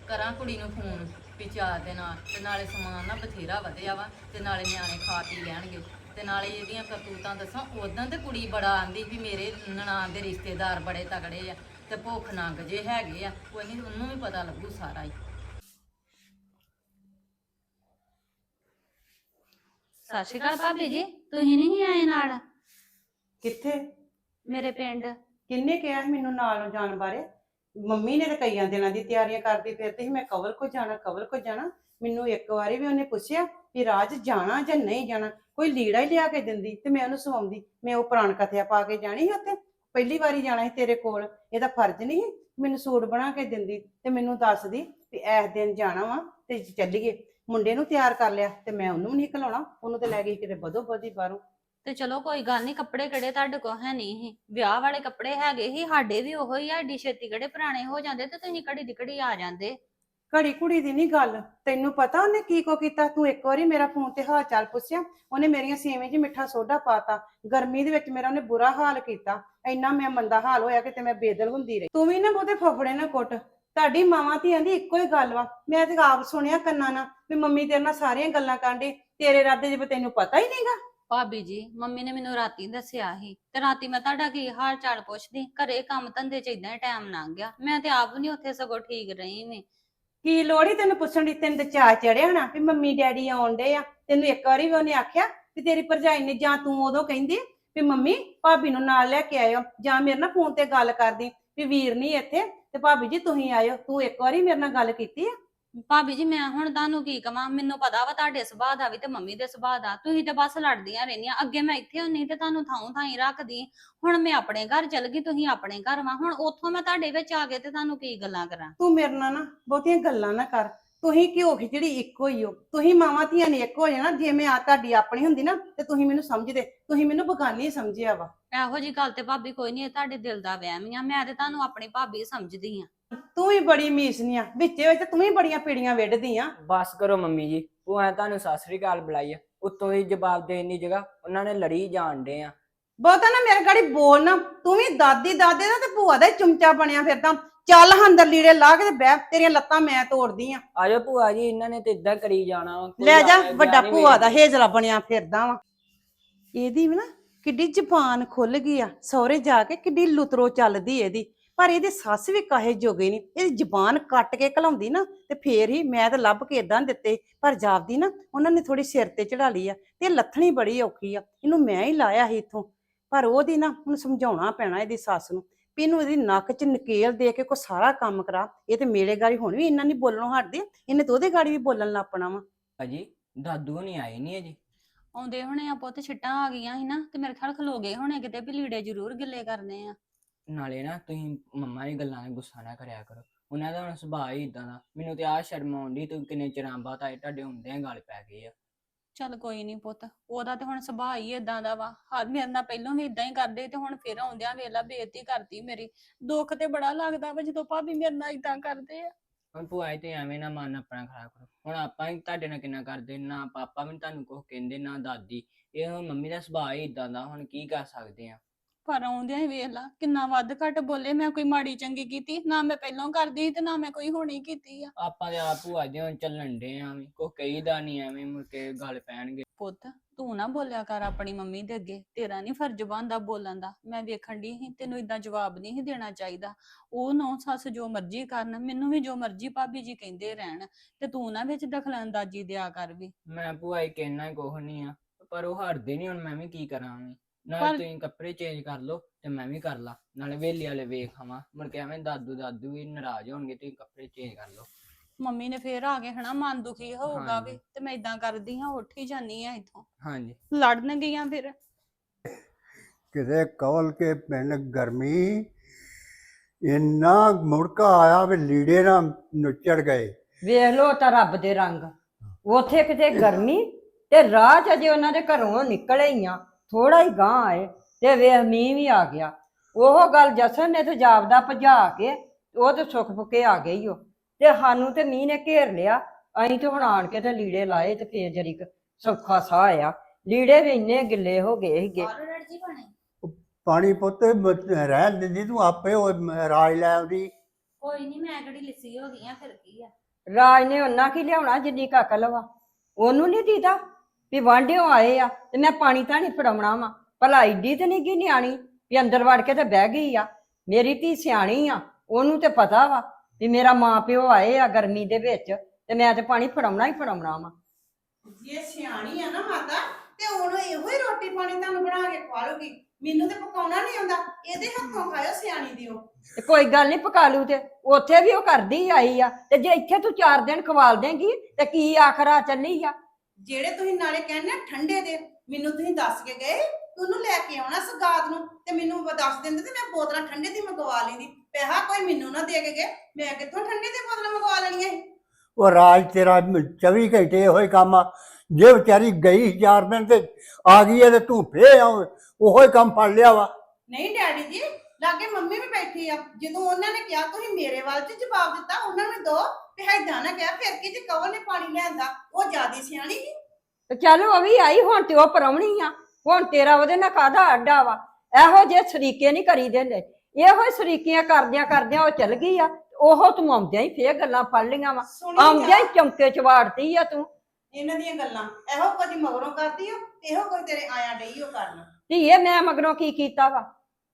ਕਰਾਂ ਕੁੜੀ ਨੂੰ ਫੋਨ ਵੀ ਚਾਰ ਦੇ ਨਾਲ ਤੇ ਨਾਲੇ ਸਮਾਨ ਨਾ ਬਥੇਰਾ ਵਧਿਆ ਵਾ। ਤੇ ਨਾਲੇ ਨਿਆਣੇ ਖਾ ਪੀ ਲੈਣਗੇ। ਤੇ ਨਾਲੇ ਇਹਦੀਆਂ ਕਰਤੂਤਾਂ ਦੱਸਾਂ। ਉਦੋਂ ਤੇ ਕੁੜੀ ਬੜਾ ਆਂਦੀ ਵੀ ਮੇਰੇ ਨਨਾਣ ਦੇ ਰਿਸ਼ਤੇਦਾਰ ਬੜੇ ਤਗੜੇ ਆ। ਤੇ ਭੁੱਖ ਨੰਗ ਜੇ ਹੈਗੇ ਆ। ਕੋਈ ਨਹੀਂ ਉਹਨੂੰ ਵੀ ਪਤਾ ਲੱਗੂ ਸਾਰਾ ਹੀ। ਸਤਿ ਸ਼੍ਰੀ ਅਕਾਲ ਭਾਬੀ ਜੀ। ਤੁਸੀਂ ਨਹੀਂ ਆਏ ਨਾਲ? ਕਿੱਥੇ? ਮੇਰੇ ਪਿੰਡ। ਕਿੰਨੇ ਕਿਹਾ ਸੀ ਮੈਨੂੰ ਨਾਲ ਜਾਣ ਬਾਰੇ? ਮੰਮੀ ਨੇ ਤਾਂ ਕਈਆਂ ਦਿਨਾਂ ਦੀ ਤਿਆਰੀਆਂ ਕਰਦੀ ਫਿਰਦੀ ਸੀ ਮੈਂ ਕਵਲ ਕੋ ਜਾਣਾ ਕਵਲ ਕੋ ਜਾਣਾ। ਮੈਨੂੰ ਇੱਕ ਵਾਰੀ ਵੀ ਉਹਨੇ ਪੁੱਛਿਆ ਵੀ ਰਾਜ ਜਾਣਾ ਜਾਂ ਨਹੀਂ ਜਾਣਾ? ਕੋਈ ਲੀੜਾ ਹੀ ਲਿਆ ਕੇ ਦਿੰਦੀ ਤੇ ਮੈਂ ਉਹਨੂੰ ਸਵਾਉਂਦੀ। ਮੈਂ ਉਹ ਪੁਰਾਣ ਕਥਿਆ ਪਾ ਕੇ ਜਾਣੀ ਸੀ ਉੱਥੇ? ਪਹਿਲੀ ਵਾਰੀ ਜਾਣਾ ਸੀ ਤੇਰੇ ਕੋਲ। ਇਹਦਾ ਫਰਜ਼ ਨਹੀਂ ਮੈਨੂੰ ਸੂਟ ਬਣਾ ਕੇ ਦਿੰਦੀ ਤੇ ਮੈਨੂੰ ਦੱਸਦੀ ਵੀ ਇਸ ਦਿਨ ਜਾਣਾ ਵਾ ਤੇ ਚੱਲੀਏ। ਮੁੰਡੇ ਨੂੰ ਤਿਆਰ ਕਰ ਲਿਆ ਤੇ ਮੈਂ ਉਹਨੂੰ ਨਹੀਂ ਘਲਾਉਣਾ ਉਹਨੂੰ ਤੇ ਲੈ ਗਈ ਕਿਤੇ ਬਦੋ ਬਦੀ ਬਾਹਰੋਂ। ਤੇ ਚਲੋ ਕੋਈ ਗੱਲ ਨਹੀਂ ਕੱਪੜੇ ਕਿਹੜੇ ਤੁਹਾਡੇ ਕੋਲ ਹੈ ਨਹੀਂ ਸੀ। ਵਿਆਹ ਵਾਲੇ ਕੱਪੜੇ ਹੈਗੇ ਸੀ ਸਾਡੇ ਵੀ ਉਹੋ ਹੀ ਆ ਏਡੀ ਛੇਤੀ ਕਿਹੜੇ ਪੁਰਾਣੇ ਹੋ ਜਾਂਦੇ ਤੇ ਤੁਸੀਂ ਘੜੀ ਦੀ ਘੜੀ ਆ ਜਾਂਦੇ। ਘੜੀ ਕੁੜੀ ਦੀ ਨਹੀਂ ਗੱਲ ਤੈਨੂੰ ਪਤਾ ਉਹਨੇ ਕੀ ਕੋ ਕੀਤਾ? ਤੂੰ ਇੱਕ ਵਾਰੀ ਮੇਰਾ ਫੋਨ ਤੇ ਹਾਲ ਚਾਲ ਪੁੱਛਿਆ ਉਹਨੇ ਮੇਰੀਆਂ ਸੇਵੇਂ 'ਚ ਮਿੱਠਾ ਸੋਡਾ ਪਾਤਾ ਗਰਮੀ ਦੇ ਵਿੱਚ ਮੇਰਾ ਉਹਨੇ ਬੁਰਾ ਹਾਲ ਕੀਤਾ ਇੰਨਾ ਮੈਂ ਮੰਦਾ ਹਾਲ ਹੋਇਆ ਕਿ ਤੇ ਮੈਂ ਬੇਦਲ ਹੁੰਦੀ ਰਹੀ। ਤੂੰ ਵੀ ਨਾ ਬਹੁਤੇ ਫਫੜੇ ਨਾ ਕੁੱਟ। ਤੁਹਾਡੀ ਮਾਵਾਂ ਧੀਆਂ ਦੀ ਇੱਕੋ ਹੀ ਗੱਲ ਵਾ। ਮੈਂ ਤੇ ਆਪ ਸੁਣਿਆ ਕੰਨਾਂ ਨਾਲ ਵੀ ਮੰਮੀ ਤੇਰੇ ਨਾਲ ਸਾਰੀਆਂ ਗੱਲਾਂ ਕਾਂਡੇ ਤੇਰੇ ਰਾਦੇ ਜਿਵੇਂ ਤੈਨੂੰ ਪਤਾ ਹੀ ਨਹੀਂਗਾ। ਭਾਬੀ ਜੀ ਮੰਮੀ ਨੇ ਮੈਨੂੰ ਰਾਤੀ ਦੱਸਿਆ ਸੀ ਤੇ ਰਾਤੀ ਮੈਂ ਤੁਹਾਡਾ ਕੀ ਹਾਲ ਚਾਲ ਪੁੱਛਦੀ? ਘਰੇ ਕੰਮ ਧੰਦੇ 'ਚ ਇਦਾਂ ਟਾਈਮ ਲੰਘ ਗਿਆ। ਮੈਂ ਤੇ ਆਪ ਨਹੀਂ ਉੱਥੇ ਸਗੋਂ ਠੀਕ ਰਹੀ ਨੇ ਕੀ ਲੋੜ ਹੀ ਤੈਨੂੰ ਪੁੱਛਣ ਦੀ? ਤੈਨੂੰ ਤੇ ਚਾਅ ਚੜਿਆ ਨਾ ਵੀ ਮੰਮੀ ਡੈਡੀ ਆਉਣ ਡੇ ਆ। ਤੈਨੂੰ ਇੱਕ ਵਾਰੀ ਵੀ ਉਹਨੇ ਆਖਿਆ ਵੀ ਤੇਰੀ ਭਰਜਾਈ ਨੇ ਜਾਂ ਤੂੰ ਉਦੋਂ ਕਹਿੰਦੀ ਵੀ ਮੰਮੀ ਭਾਬੀ ਨੂੰ ਨਾਲ ਲੈ ਕੇ ਆਇਓ ਜਾਂ ਮੇਰੇ ਨਾਲ ਫੋਨ ਤੇ ਗੱਲ ਕਰਦੀ ਵੀ ਵੀਰ ਨਹੀਂ ਇੱਥੇ। ਤੇ ਭਾਬੀ ਜੀ ਤੁਸੀਂ ਆਇਓ ਤੂੰ ਇੱਕ ਵਾਰੀ ਮੇਰੇ ਨਾਲ ਗੱਲ ਕੀਤੀ ਆ? ਭਾਬੀ ਜੀ ਮੈਂ ਹੁਣ ਤੁਹਾਨੂੰ ਕੀ ਕਵਾਂ? ਮੈਨੂੰ ਪਤਾ ਵਾ ਤੁਹਾਡੇ ਸੁਭਾਅ ਦਾ ਵੀ ਤੇ ਮੰਮੀ ਦੇ ਸੁਭਾਅ ਦਾ। ਤੁਸੀਂ ਤੇ ਬਸ ਲੜਦੀਆਂ ਰਹਿੰਦੀਆਂ। ਅੱਗੇ ਮੈਂ ਇੱਥੇ ਹੁੰਨੀ ਤੇ ਤੁਹਾਨੂੰ ਥਾਂ ਥਾਂ ਹੀ ਰੱਖਦੀ। ਹੁਣ ਮੈਂ ਆਪਣੇ ਘਰ ਚਲ ਗਈ ਤੁਸੀਂ ਆਪਣੇ ਘਰ ਵਾ। ਹੁਣ ਉੱਥੋਂ ਮੈਂ ਤੁਹਾਡੇ ਵਿੱਚ ਆ ਕੇ ਤੇ ਤੁਹਾਨੂੰ ਕੀ ਗੱਲਾਂ ਕਰਾਂ? ਤੂੰ ਮੇਰੇ ਨਾਲ ਨਾ ਬਹੁਤੀਆਂ ਗੱਲਾਂ ਨਾ ਕਰ। ਤੁਸੀਂ ਘਿਓ ਖਿਚੜੀ ਇੱਕੋ ਹੀ ਹੋ। ਤੁਸੀਂ ਮਾਵਾਂ ਧੀਆਂ ਨੇ ਇੱਕ ਹੋ ਜਾਣਾ ਜੇ ਮੈਂ ਆ ਤੁਹਾਡੀ ਆਪਣੀ ਹੁੰਦੀ ਨਾ ਤੇ ਤੁਸੀਂ ਮੈਨੂੰ ਸਮਝਦੇ। ਤੁਸੀਂ ਮੈਨੂੰ ਬਗਾਨੀ ਸਮਝਿਆ ਵਾ। ਇਹੋ ਜੀ ਗੱਲ ਤੇ ਭਾਬੀ ਕੋਈ ਨਹੀਂ ਇਹ ਤੁਹਾਡੇ ਦਿਲ ਦਾ ਵਹਿਮ ਹੀ ਆ। ਮੈਂ ਤੇ ਤੁਹਾਨੂੰ ਆਪਣੀ ਭਾਬੀ ਸਮਝਦੀ ਆ ਤੂੰ ਵੀ ਬੜੀ ਮੀਸਨੀ ਆ। ਵਿੱਚੇ ਵਿੱਚ ਤੂੰ ਵੀ ਬੜੀਆਂ ਪੀੜੀਆਂ ਵਿੱਢਦੀ ਆ। ਬਸ ਕਰੋ ਮੰਮੀ ਜੀ ਭੂਆ ਨੇ ਤੁਹਾਨੂੰ ਸਤਿ ਸ੍ਰੀ ਅਕਾਲ ਬੁਲਾਈ ਆ। ਉੱਤੋਂ ਹੀ ਜਵਾਬ ਦੇਣ ਦੀ ਜਗ੍ਹਾ ਉਹਨਾਂ ਨੇ ਲੜੀ ਜਾਣ ਡੇ ਆ। ਬਹੁਤਾ ਨਾ ਮੇਰੇ ਗਾੜੀ ਬੋਲ ਨਾ ਤੂੰ ਵੀ ਦਾਦੀ ਦਾਦੇ ਦਾ ਤੇ ਭੂਆ ਦਾ ਹੀ ਚਮਚਾ ਬਣਿਆ ਫਿਰਦਾ ਚੱਲ ਹਾਂ ਅੰਦਰ ਲੀੜੇ ਲਾ ਕੇ ਤੇ ਬਹਿ ਤੇਰੀਆਂ ਲੱਤਾਂ ਮੈਂ ਤੋੜਦੀ ਆ। ਆਜੋ ਭੂਆ ਜੀ ਇਹਨਾਂ ਨੇ ਤੇ ਇਦਾਂ ਕਰੀ ਜਾਣਾ ਵਾ, ਕੋਈ ਲੈ ਜਾ ਵੱਡਾ ਨੀ ਭੂਆ ਦਾ। ਹੇਜਲਾ ਬਣਿਆ ਫਿਰਦਾ ਵਾ। ਇਹਦੀ ਵੀ ਨਾ ਕਿੱਡੀ ਜ਼ਬਾਨ ਖੁੱਲ ਗਈ ਆ, ਸਹੁਰੇ ਜਾ ਕੇ ਕਿੱਡੀ ਲੁਤਰੋ ਚੱਲਦੀ ਇਹਦੀ। ਪਰ ਇਹਦੀ ਸੱਸ ਵੀ ਕਾਹੇ ਜੋਗੇ ਨਹੀਂ ਇਹਦੀ ਜ਼ਬਾਨ ਕੱਟ ਕੇ ਘਲਾਉਂਦੀ ਨਾ ਤੇ ਫੇਰ ਹੀ ਮੈਂ ਤਾਂ ਲੱਭ ਕੇ ਇਦਾਂ ਦਿੱਤੇ, ਪਰ ਜਾਪਦੀ ਨਾ ਉਹਨਾਂ ਨੇ ਥੋੜੀ ਸਿਰ ਤੇ ਚੜਾ ਲਈ ਆ ਤੇ ਇਹ ਲੱਥਣੀ ਬੜੀ ਔਖੀ ਆ, ਇਹਨੂੰ ਮੈਂ ਹੀ ਲਾਇਆ ਸੀ ਇਥੋਂ। ਪਰ ਉਹਦੀ ਨਾ ਹੁਣ ਸਮਝਾਉਣਾ ਪੈਣਾ ਇਹਦੀ ਸੱਸ ਨੂੰ ਵੀ ਇਹਨੂੰ ਇਹਦੀ ਨੱਕ 'ਚ ਨਕੇਲ ਦੇ ਕੇ ਕੋ ਸਾਰਾ ਕੰਮ ਕਰਾ, ਇਹ ਤੇ ਮੇਰੇ ਗਾੜੀ ਹੁਣ ਵੀ ਇਹਨਾਂ ਨਹੀਂ ਬੋਲਣੋਂ ਹਟਦੀ, ਇਹਨੇ ਤੇ ਉਹਦੇ ਗਾੜੀ ਵੀ ਬੋਲਣ ਲੱਗ ਪਣਾ ਵਾ। ਅਜੀ ਦਾਦੂ ਨਹੀਂ ਆਏ ਨਹੀਂ ਅਜੀ। ਆਉਂਦੇ ਹੋਣੇ ਆ ਪੁੱਤ ਛਿੱਟਾਂ ਆ ਗਈਆਂ ਸੀ ਨਾ ਤੇ ਮੇਰੇ ਖਿਆਲ ਖਲੋ ਗਏ ਹੋਣੇ ਕਿਤੇ ਵੀ ਲੀੜੇ ਜ਼ਰੂਰ ਗਿੱਲੇ ਕਰਨੇ ਆ। ਨਾਲੇ ਨਾ ਤੁਸੀਂ ਮੰਮਾ ਦੀ ਗੱਲਾਂ 'ਤੇ ਗੁੱਸਾ ਨਾ ਕਰਿਆ ਕਰੋ। ਉਹਨਾਂ ਦਾ ਹੁਣ ਸੁਭਾਅ ਹੀ ਇਦਾਂ ਦਾ। ਮੈਨੂੰ ਤੇ ਆ ਸ਼ਰਮ ਆਉਂਦੀ ਤੂੰ ਕਿੰਨੇ ਚਿਰਾਂ ਬਾਅਦ ਆਏ ਤੁਹਾਡੇ ਹੁੰਦੇ ਗੱਲ ਪੈ ਗਈ ਆ। ਚੱਲ ਕੋਈ ਨਹੀਂ ਪੁੱਤ ਉਹਦਾ ਤੇ ਹੁਣ ਸੁਭਾਅ ਹੀ ਇਦਾਂ ਦਾ ਵਾ। ਹਰ ਮੇਰੇ ਨਾਲ ਪਹਿਲਾਂ ਵੀ ਇਦਾਂ ਹੀ ਕਰਦੇ ਤੇ ਹੁਣ ਫਿਰ ਆਉਂਦਿਆਂ ਵੇਲਾ ਬੇਇੱਜ਼ਤੀ ਕਰਤੀ ਮੇਰੀ। ਦੁੱਖ ਤੇ ਬੜਾ ਲੱਗਦਾ ਵਾ ਜਦੋਂ ਭਾਬੀ ਮੇਰੇ ਨਾਲ ਇਦਾਂ ਕਰਦੇ ਆ। ਹੁਣ ਭੂਆ ਤੇ ਐਵੇਂ ਨਾ ਮਨ ਆਪਣਾ ਖਰਾਬ ਕਰੋ। ਹੁਣ ਆਪਾਂ ਹੀ ਤੁਹਾਡੇ ਨਾਲ ਕਿੰਨਾ ਕਰਦੇ ਨਾ ਪਾਪਾ ਵੀ ਤੁਹਾਨੂੰ ਕੁਝ ਕਹਿੰਦੇ ਨਾ ਦਾਦੀ। ਇਹ ਹੁਣ ਮੰਮੀ ਦਾ ਸੁਭਾਅ ਹੀ ਇਦਾਂ ਦਾ ਹੁਣ ਕੀ ਕਰ ਸਕਦੇ ਆ? ਪਰ ਆਉਂਦਿਆਂ ਹੀ ਵੇਖ ਲਾ ਕਿੰਨਾ ਵੱਧ ਘੱਟ ਬੋਲੇ। ਮੈਂ ਕੋਈ ਮਾੜੀ ਚੰਗੀ ਕੀਤੀ ਨਾ ਮੈਂ ਪਹਿਲਾਂ ਕਰਦੀ ਸੀ ਤੇ ਨਾ ਮੈਂ ਕੋਈ ਹੋਣੀ ਕੀਤੀ ਆ। ਆਪਾਂ ਤੇ ਆਪ ਭੂਆ ਜੀ ਹੁਣ ਚੱਲਣ ਦੇ ਆ ਵੀ ਕਹੀਦਾ ਨਹੀਂ ਐਵੇਂ ਮੁੜ ਕੇ ਗੱਲ ਪੈਣਗੇ। ਪੁੱਤ ਤੂੰ ਨਾ ਬੋਲਿਆ ਕਰ ਆਪਣੀ ਮੰਮੀ ਦੇ ਅੱਗੇ। ਤੇਰਾ ਨਹੀਂ ਫਰਜ਼ ਬਣਦਾ ਬੋਲਣ ਦਾ। ਮੈਂ ਵੇਖਣ ਦੀ ਸੀ ਤੈਨੂੰ ਇਦਾਂ ਜਵਾਬ ਨਹੀਂ ਸੀ ਦੇਣਾ ਚਾਹੀਦਾ। ਉਹ ਨੌ ਸੱਸ ਜੋ ਮਰਜ਼ੀ ਕਰਨ ਮੈਨੂੰ ਵੀ ਜੋ ਮਰਜ਼ੀ ਭਾਬੀ ਜੀ ਕਹਿੰਦੇ ਰਹਿਣ। ਤੇ ਤੂੰ ਨਾ ਵਿੱਚ ਦਖਲਅੰਦਾਜ਼ੀ ਦਿਆ ਕਰ ਵੀ। ਮੈਂ ਭੂਆ ਜੀ ਕਹਿਣਾ ਕੁਛ ਨਹੀਂ ਆ ਪਰ ਉਹ ਹਟਦੇ ਨਹੀਂ ਹੁਣ ਮੈਂ ਵੀ ਕੀ ਕਰਾਂ ਵੀ ਨਾਲੇ ਪਰ- ਤੁਸੀਂ ਕੱਪੜੇ ਚੇਂਜ ਕਰ ਲਓ ਤੇ ਮੈਂ ਵੀ ਕਰ ਲਾ। ਨਾਲੇ ਵੇਲੀ ਵਾਲੇ ਵੇਖ ਆਵਾਂ। ਮੁੜ ਕੇ ਐਵੇਂ ਦਾਦੂ ਦਾਦੂ ਵੀ ਨਾਰਾਜ਼ ਹੋਣਗੇ ਤੁਸੀਂ ਕੱਪੜੇ ਚੇਂਜ ਕਰ ਲਓ। ਮੰਮੀ ਨੇ ਫੇਰ ਆ ਕੇ ਹਨਾ ਮਨ ਦੁਖੀ ਹੋਊਗਾ ਵੀ। ਤੇ ਮੈਂ ਇਦਾਂ ਕਰਦੀ ਹਾਂ ਉੱਠ ਹੀ ਜਾਨੀ ਆ ਇੱਥੋਂ। ਹਾਂਜੀ। ਲੜਨ ਗਈਆਂ ਫਿਰ। ਕਿਤੇ ਕਵਲ ਕੇ ਪਿੰਡ ਗਰਮੀ ਇੰਨਾ ਮੁੜਕਾ ਆਇਆ ਵੀ ਲੀੜੇ ਨਾ ਨੁੱਚੜ ਗਏ। ਵੇਖ ਲੋ ਤਾਂ ਰੱਬ ਦੇ ਰੰਗ। ਉਥੇ ਕਿਤੇ ਗਰਮੀ ਤੇ ਰਾਹ ਚ ਅਜੇ ਉਹਨਾਂ ਦੇ ਘਰੋਂ ਨਿਕਲੇ ਹੀ ਆ ਥੋੜਾ ਹੀ ਗਾਂ ਆਏ ਤੇ ਵੇਖ ਮੀਂਹ ਵੀ ਆ ਗਿਆ। ਉਹ ਗੱਲ ਜਸਨ ਨੇ ਤੇ ਜਾਪਦਾ ਭਜਾ ਕੇ ਉਹ ਤੇ ਸੁੱਕ ਫੁਕੇ ਆ ਗਈ ਓ ਤੇ ਸਾਨੂੰ ਤੇ ਮੀਂਹ ਨੇ ਘੇਰ ਲਿਆ। ਅਸੀਂ ਤੇ ਹੁਣ ਆਣ ਕੇ ਤੇ ਲੀੜੇ ਲਾਏ ਤੇ ਫੇਰ ਜਰੀ ਕੁ ਸੌਖਾ ਸਾਹ ਆਇਆ। ਲੀੜੇ ਵੀ ਇੰਨੇ ਗਿੱਲੇ ਹੋ ਗਏ ਸੀਗੇ। ਜੀ ਬਣੇ ਪਾਣੀ ਪੁੱਤ ਮ- ਰਹਿਣ ਦਿੰਦੀ ਤੂੰ ਆਪੇ ਉਹ ਮ- ਰਾਜ ਲੈ ਆਉਂਦੀ। ਕੋਈ ਨਹੀਂ ਮੈਂ ਕਿਹੜੀ ਲਿੱਸੀ ਹੋ ਗਈ ਆ ਫਿਰ ਕੀ ਆ? ਰਾਜ ਨੇ ਉਹਨਾਂ ਕੀ ਲਿਆਉਣਾ ਜਿੰਨੀ ਕੁ ਅਕਲ ਵਾ। ਉਹਨੂੰ ਨਹੀਂ ਦੀਦਾ ਵੀ ਵਾਂਢਿਓ ਆਏ ਆ ਤੇ ਮੈਂ ਪਾਣੀ ਤਾਂ ਨਹੀਂ ਫੜਾਉਣਾ ਵਾ। ਭਲਾ ਏਡੀ ਤੇ ਨਹੀਂ ਗਈ ਨਿਆਣੀ ਵੀ ਅੰਦਰ ਵੜ ਕੇ ਤੇ ਬਹਿ ਗਈ ਆ। ਮੇਰੀ ਧੀ ਸਿਆਣੀ ਆ ਉਹਨੂੰ ਤੇ ਪਤਾ ਵਾ ਵੀ ਮੇਰਾ ਮਾਂ ਪਿਓ ਆਏ ਆ ਗਰਮੀ ਦੇ ਵਿੱਚ ਤੇ ਮੈਂ ਤੇ ਪਾਣੀ ਫੜਾਉਣਾ ਹੀ ਫੜਾਉਣਾ ਵਾ। ਜੇ ਸਿਆਣੀ ਆ ਨਾ ਮਾਤਾ ਤੇ ਉਹਨੂੰ ਇਹੋ ਹੀ ਰੋਟੀ ਪਾਣੀ ਤੁਹਾਨੂੰ ਬਣਾ ਕੇ ਖਵਾਲੂਗੀ। ਮੈਨੂੰ ਤੇ ਪਕਾਉਣਾ ਨਹੀਂ ਆਉਂਦਾ। ਇਹਦੇ ਹੱਥੋਂ ਖਾਇਓ ਸਿਆਣੀ ਦਿਓ। ਤੇ ਕੋਈ ਗੱਲ ਨਹੀਂ ਪਕਾ ਲੂ ਤੇ। ਉੱਥੇ ਵੀ ਉਹ ਕਰਦੀ ਆਈ ਆ। ਤੇ ਜੇ ਇੱਥੇ ਤੂੰ ਚਾਰ ਦਿਨ ਖਵਾਲ ਦੇਂਗੀ ਤੇ ਕੀ ਆਖਰਾ ਚੱਲੀ ਆ? ਜਿਹੜੇ ਤੁਸੀਂ ਨਾਲੇ ਕਹਿੰਦੇ ਆ ਠੰਡੇ ਦੇ ਮੈਨੂੰ ਤੁਸੀਂ ਦੱਸ ਕੇ ਗਏ? ਉਹਨੂੰ ਲੈ ਕੇ ਆਉਣਾ ਸਗਾਤ ਨੂੰ ਤੇ ਮੈਨੂੰ ਬ- ਦੱਸ ਦਿੰਦੇ ਤੇ ਮੈਂ ਬੋਤਲਾਂ ਠੰਡੇ ਦੀ ਮੰਗਵਾ ਲੈਂਦੀ। ਪੈਸਾ ਕੋਈ ਮੈਨੂੰ ਨਾ ਦੇ ਕੇ ਗਏ ਮੈਂ ਕਿੱਥੋਂ ਠੰਡੇ ਦੀ ਬੋਤਲਾਂ ਮੰਗਵਾ ਲੈਣੀਆਂ ਸੀ? ਉਹ ਰਾਜ ਤੇਰਾ ਮ- 24 ਘੰਟੇ ਹੋਏ ਕੰਮ ਆ। ਜੇ ਵਿਚਾਰੀ ਗਈ ਚਾਰ ਦਿਨ ਤੇ ਆ ਗਈ ਹੈ ਤੇ ਤੂੰ ਫੇਰ ਉਹੋ ਹੀ ਕੰਮ ਫੜ ਲਿਆ ਵਾ। ਨਹੀਂ ਡੈਡੀ ਜੀ ਲਾਗੇ ਮੰਮੀ ਵੀ ਬੈਠੀ ਆ। ਜਦੋਂ ਉਹਨਾਂ ਨੇ ਕਿਹਾ ਤੁਸੀਂ ਮੇਰੇ ਵੱਲ ਚ ਜਵਾਬ ਦਿੱਤਾ ਉਹਨਾਂ ਨੂੰ ਦੋ ਤੇ ਹੈਦਾਂ ਨਾ ਕਿਹਾ ਫਿਰ ਕੀ ਜੇ ਕਵਰ ਨੇ ਪਾਣੀ ਲਿਆਂਦਾ? ਉਹ ਜਿਆਦੀ ਸਿਆਣੀ ਸੀ। ਤੇ ਚੱਲ ਉਹ ਵੀ ਆਈ ਹੁਣ ਤੇ ਉਹ ਪਰਉਣੀ ਆ। ਹੁਣ ਤੇਰਾ ਉਹਦੇ ਨਾਲ ਕਾਹਦਾ ਅੱਡਾ ਵਾ? ਇਹੋ ਜੇ ਸਰੀਕੇ ਨਹੀਂ ਕਰੀ ਦਿੰਦੇ। ਇਹੋ ਹੀ ਸਰੀਕੀਆਂ ਕਰਦਿਆਂ ਕਰਦਿਆਂ ਉਹ ਚਲ ਗਈ ਆ ਉਹ ਤੂੰ ਆਉਂਦਿਆਂ ਹੀ ਫੇਰ ਗੱਲਾਂ ਫੜ ਲੀਆਂ ਵਾ। ਸੁਣੀ ਆਉਂਦਿਆਂ ਹੀ ਚੌਂਕੇ ਚ ਵਾੜਤੀ ਆ ਤੂੰ। ਇਹਨਾਂ ਦੀਆਂ ਗੱਲਾਂ ਇਹੋ ਕੁਝ ਮਗਰੋਂ ਕਰਦੀ ਓ ਇਹੋ ਕੋਈ ਤੇਰੇ ਆਇਆ ਡਈ ਓ ਕਰਨ। ਧੀਏ ਮੈਂ ਮਗਰੋਂ ਕੀ ਕੀਤਾ ਵਾ?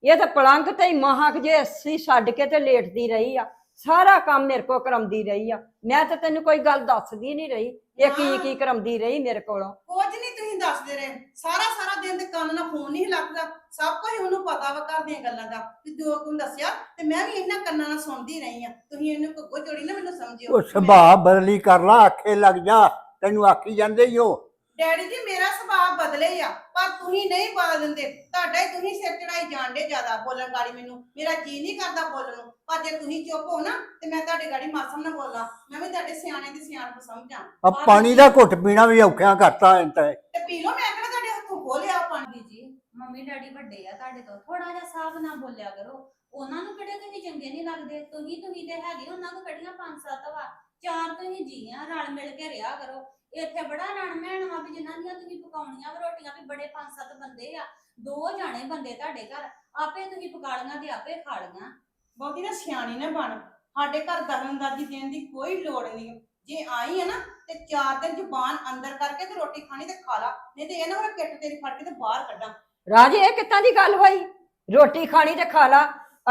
ਇਹ ਤਾਂ ਪਲੰਗ ਤੇ ਹੀ ਮਹਾਕ ਜੇ ਅੱਸੀ ਛੱਡ ਕੇ ਤੇ ਲੇਟਦੀ ਰਹੀ ਆ। ਸਾਰਾ ਕੰਮ ਮੇਰੇ ਕੋ ਕਰਾਉਂਦੀ ਰਹੀ ਆ। ਮੈਂ ਤਾਂ ਤੈਨੂੰ ਕੋਈ ਗੱਲ ਦੱਸਦੀ ਨਹੀਂ ਰਹੀ। ਇਹ ਕੀ ਹਾਂ। ਕੀ ਕਰਾਉਂਦੀ ਰਹੀ ਮੇਰੇ ਕੋਲੋਂ। ਕੁਝ ਨਹੀਂ ਦੱਸਦੇ ਰਹੇ। ਸਾਰਾ ਸਾਰਾ ਦਿਨ ਤੇ ਕੰਨ ਨਾਲ ਫੋਨ ਨਹੀਂ ਲੱਗਦਾ ਸਭ ਕੁਝ ਉਹਨੂੰ ਪਤਾ ਵਾ ਘਰ ਦੀਆਂ ਗੱਲਾਂ ਦਾ। ਕਿ ਜੋ ਕੁਝ ਦੱਸਿਆ ਤੇ ਮੈਂ ਵੀ ਇਹਨਾਂ ਕੰਨਾਂ ਨਾਲ ਸੁਣਦੀ ਰਹੀ ਆ ਤੁਸੀਂ ਇਹਨੂੰ ਕੁੱਗੋ ਜੋੜੀ ਨਾ ਮੈਨੂੰ ਸਮਝਿਓ। ਉਹ ਸੁਭਾਅ ਬਦਲੀ ਕਰ ਲਾ, ਆਖੇ ਲੱਗ ਜਾ। ਤੈਨੂੰ ਆਖੀ ਜਾਂਦੇ ਹੀ ਹੋ ਡੈਡੀ ਜੀ ਮੇਰਾ ਸੁਭਾਅ ਬਦਲੇ ਆ ਪਰ ਤੁਸੀਂ ਨਹੀਂ ਬਦਲ ਦਿੰਦੇ। ਤੁਹਾਡਾ ਹੀ ਤੁਸੀਂ ਸਿਰ ਚੜਾਈ ਜਾਣਦੇ ਜ਼ਿਆਦਾ ਬੋਲਣ ਗਾੜੀ ਮੈਨੂੰ। ਮੇਰਾ ਜੀ ਨਹੀਂ ਕਰਦਾ ਬੋਲਣ ਨੂੰ। ਪਰ ਜੇ ਤੁਸੀਂ ਚੁੱਪ ਹੋ ਨਾ ਤੇ ਮੈਂ ਤੁਹਾਡੇ ਗਾੜੀ ਮਾਸਮ ਨਾ ਬੋਲਾਂ। ਮੈਂ ਵੀ ਤੁਹਾਡੇ ਸਿਆਣੇ ਦੀ ਸਿਆਣਪ ਸਮਝਾਂ। ਆ ਪਾਣੀ ਦਾ ਘੁੱਟ ਪੀਣਾ ਵੀ ਔਖਿਆਂ ਕਰਤਾ ਐਂ ਤਾਂ। ਤੇ ਪੀ ਲਓ ਮੈਂ ਕਿਹੜਾ ਤੁਹਾਡੇ ਹੱਥੋਂ ਖੋਹ ਲਿਆ ਪਾਣੀ ਜੀ? ਮੰਮੀ ਡੈਡੀ ਵੱਡੇ ਆ ਤੁਹਾਡੇ ਤੋਂ ਥੋੜਾ ਜਿਹਾ ਸਾਫ਼ ਨਾ ਬੋਲਿਆ ਕਰੋ। ਉਹਨਾਂ ਨੂੰ ਕਿਹੜੇ ਤੁਸੀਂ ਚੰਗੇ ਨਹੀਂ ਲੱਗਦੇ? ਤੁਸੀਂ ਤੁਸੀਂ ਤੇ ਹੈਗੇ ਉਹਨਾਂ ਨੂੰ ਕਿਹੜੀਆਂ ਪੰਜ ਸੱਤ ਵਾ ਚਾਰ ਤੁਸੀਂ ਜੀ ਆ ਰਲ ਮਿਲ ਕੇ ਰਿਹਾ ਕਰੋ। ਇੱਥੇ ਬੜਾ ਰਣ ਮਹਿਣ ਵਾ ਵੀ ਜਿਨ੍ਹਾਂ ਦੀਆਂ ਤੁਸੀਂ ਪਕਾਉਣੀਆਂ ਵਾ ਰੋਟੀਆਂ ਵੀ ਬੜੇ ਪੰਜ ਸੱਤ ਬੰਦੇ ਆ। ਦੋ ਜਾਣੇ ਬੰਦੇ ਤੁਹਾਡੇ ਘਰ ਆਪੇ ਤੁਸੀਂ ਪਕਾ ਲਈਆਂ ਤੇ ਆਪੇ ਖਾ ਲਈਆਂ। ਬਹੁਤੀ ਨਾ ਸਿਆਣੀ ਨਾ ਬਣ। ਸਾਡੇ ਘਰ ਦਖਲਅੰਦਾਜ਼ੀ ਦੇਣ ਦੀ ਕੋਈ ਲੋੜ ਨਹੀਂ। ਜੇ ਆਈ ਹੈ ਨਾ ਤੇ ਚਾਰ ਦਿਨ ਜ਼ੁਬਾਨ ਅੰਦਰ ਕਰਕੇ ਤੇ ਰੋਟੀ ਖਾਣੀ ਤੇ ਖਾ ਲਾ। ਨਹੀਂ ਤੇ ਇਹ ਨਾ ਹੋਵੇ ਕਿੱਟ ਤੇਰੀ ਫੜ ਕੇ ਤੇ ਬਾਹਰ ਕੱਢਾਂ। ਰਾਜੇ ਇਹ ਕਿੱਦਾਂ ਦੀ ਗੱਲ ਹੋਈ? ਰੋਟੀ ਖਾਣੀ ਤੇ ਖਾ ਲਾ।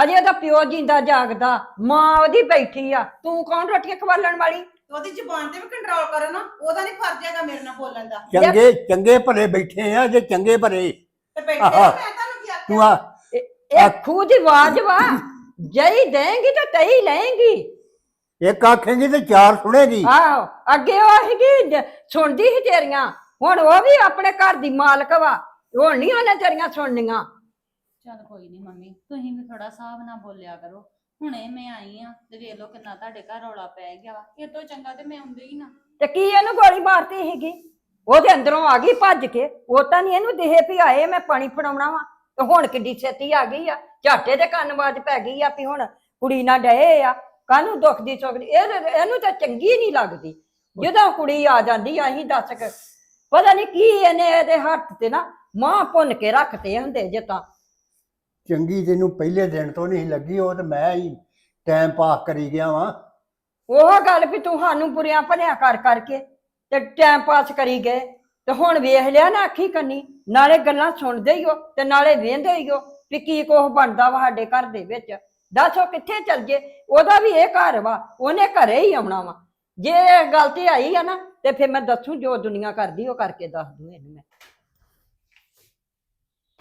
ਅਜੇ ਉਹਦਾ ਪਿਓ ਜਿੰਦਾ ਜਾਗਦਾ ਮਾਂ ਉਹਦੀ ਬੈਠੀ ਆ। ਤੂੰ ਕੌਣ ਰੋਟੀਆਂ ਖਵਾਲਣ ਵਾਲੀ? ਤੇ ਉਹਦੀ ਜ਼ੁਬਾਨ ਤੇ ਵੀ ਕੰਟਰੋਲ ਕਰੋ ਨਾ ਉਹਦਾ ਨਹੀਂ ਫਰਜ਼ ਹੈਗਾ ਮੇਰੇ ਨਾਲ ਬੋਲਣ ਦਾ। ਚੰਗੇ ਚੰਗੇ ਭਲੇ ਬੈਠੇ ਆ ਜੇ ਚੰਗੇ ਭਲੇ। ਤੇ ਬੈਠੇ ਆਹਾ। ਰਹੋ, ਮੈਂ ਤੁਹਾਨੂੰ ਕੀ ਆਖਿਆ ਤੂੰ ਆ। ਇਹ ਖੂਹ ਦੀ ਆਵਾਜ਼ ਵਾ। ਜਈ ਦੇਂਗੀ ਤਾਂ ਤਈ ਲਏਂਗੀ ਇੱਕ ਆਖੇਂਗੀ ਤੇ ਚਾਰ ਸੁਣੇਗੀ। ਆਹੋ ਅੱਗੇ ਉਹ ਸੀਗੀ ਜ- ਸੁਣਦੀ ਸੀ ਤੇਰੀਆਂ। ਹੁਣ ਉਹ ਵੀ ਆਪਣੇ ਘਰ ਦੀ ਮਾਲਕ ਵਾ। ਹੁਣ ਨਹੀਂ ਉਹਨੇ ਤੇਰੀਆਂ ਸੁਣਨੀਆਂ। ਚੱਲ ਕੋਈ ਨਹੀਂ ਮੰਮੀ, ਤੁਸੀਂ ਵੀ ਥੋੜਾ ਹਿਸਾਬ ਨਾਲ ਬੋਲਿਆ ਕਰੋ। ਹੁਣੇ ਮੈਂ ਆਈ ਆ ਤੇ ਵੇਖ ਲਓ ਕਿੰਨਾ ਤੁਹਾਡੇ ਘਰ ਰੌਲਾ ਪੈ ਗਿਆ ਵਾ। ਇਹ ਤੋਂ ਚੰਗਾ ਤੇ ਮੈਂ ਆਉਂਦੀ ਹੀ ਨਾ। ਤੇ ਕੀ ਇਹਨੂੰ ਗੋਲੀ ਮਾਰਤੀ ਸੀਗੀ? ਉਹਦੇ ਅੰਦਰੋਂ ਆ ਗਈ ਭੱਜ ਕੇ। ਉਹ ਤਾਂ ਨਹੀਂ ਇਹਨੂੰ ਦਿਹੇ ਵੀ ਆਏ, ਮੈਂ ਪਾਣੀ ਫੜਾਉਣਾ ਵਾ। ਤੇ ਹੁਣ ਕਿੱਡੀ ਛੇਤੀ ਆ ਗਈ ਆ। ਝਾਟੇ ਦੇ ਕੰਨ ਬਾਜ ਪੈ ਗਈ ਆ ਵੀ ਹੁਣ ਕੁੜੀ ਨਾ ਡਏ ਆ। ਕਾਹਨੂੰ ਦੁੱਖ ਦੀ ਚੁਗਦੀ ਇਹ ਇਹਨੂੰ ਤਾਂ ਚੰਗੀ ਨਹੀਂ ਲੱਗਦੀ। ਜਦੋਂ ਕੁੜੀ ਆ ਜਾਂਦੀ ਆ, ਅਸੀਂ ਦੱਸ ਕੇ ਪਤਾ ਨਹੀਂ ਕੀ ਇਹਨੇ ਇਹਦੇ ਹੱਥ ਤੇ ਨਾ ਮਾਂ ਭੁੰਨ ਕੇ ਰੱਖਦੇ ਹੁੰਦੇ ਜੇ ਤਾਂ। ਚੰਗੀ ਤੈਨੂੰ ਪਹਿਲੇ ਦਿਨ ਤੋਂ ਨਹੀਂ ਲੱਗੀ ਉਹ ਤੇ ਮੈਂ ਹੀ ਟਾਈਮ ਪਾਸ ਕਰੀ ਗਿਆ ਵਾਂ। ਉਹ ਗੱਲ ਵੀ ਤੂੰ ਸਾਨੂੰ ਬੁਰਿਆਂ ਭਲਿਆਂ ਕਰ ਕਰਕੇ ਤੇ ਟਾਈਮ ਪਾਸ ਕਰੀ ਗਏ। ਤੇ ਹੁਣ ਵੇਖ ਲਿਆ ਨਾ ਅੱਖੀ ਕੰਨੀ ਨਾਲੇ ਗੱਲਾਂ ਸੁਣਦੇ ਹੀ ਹੋ ਤੇ ਨਾਲੇ ਵੇਂਦੇ ਹੀ ਹੋ ਵੀ ਕੀ ਕੁਛ ਬਣਦਾ ਵਾ ਸਾਡੇ ਘਰ ਦੇ ਵਿੱਚ। ਦੱਸ ਉਹ ਕਿੱਥੇ ਚੱਲ ਜੇ ਉਹਦਾ ਵੀ ਇਹ ਘਰ ਵਾ ਉਹਨੇ ਘਰੇ ਹੀ ਆਉਣਾ ਵਾ। ਜੇ ਇਹ ਗੱਲ ਤੇ ਆਈ ਆ ਨਾ ਤੇ ਫਿਰ ਮੈਂ ਦੱਸੂ ਜੋ ਦੁਨੀਆ ਕਰਦੀ ਉਹ ਕਰਕੇ ਦੱਸ ਦੂੰ ਇਹਨੂੰ ਮੈਂ।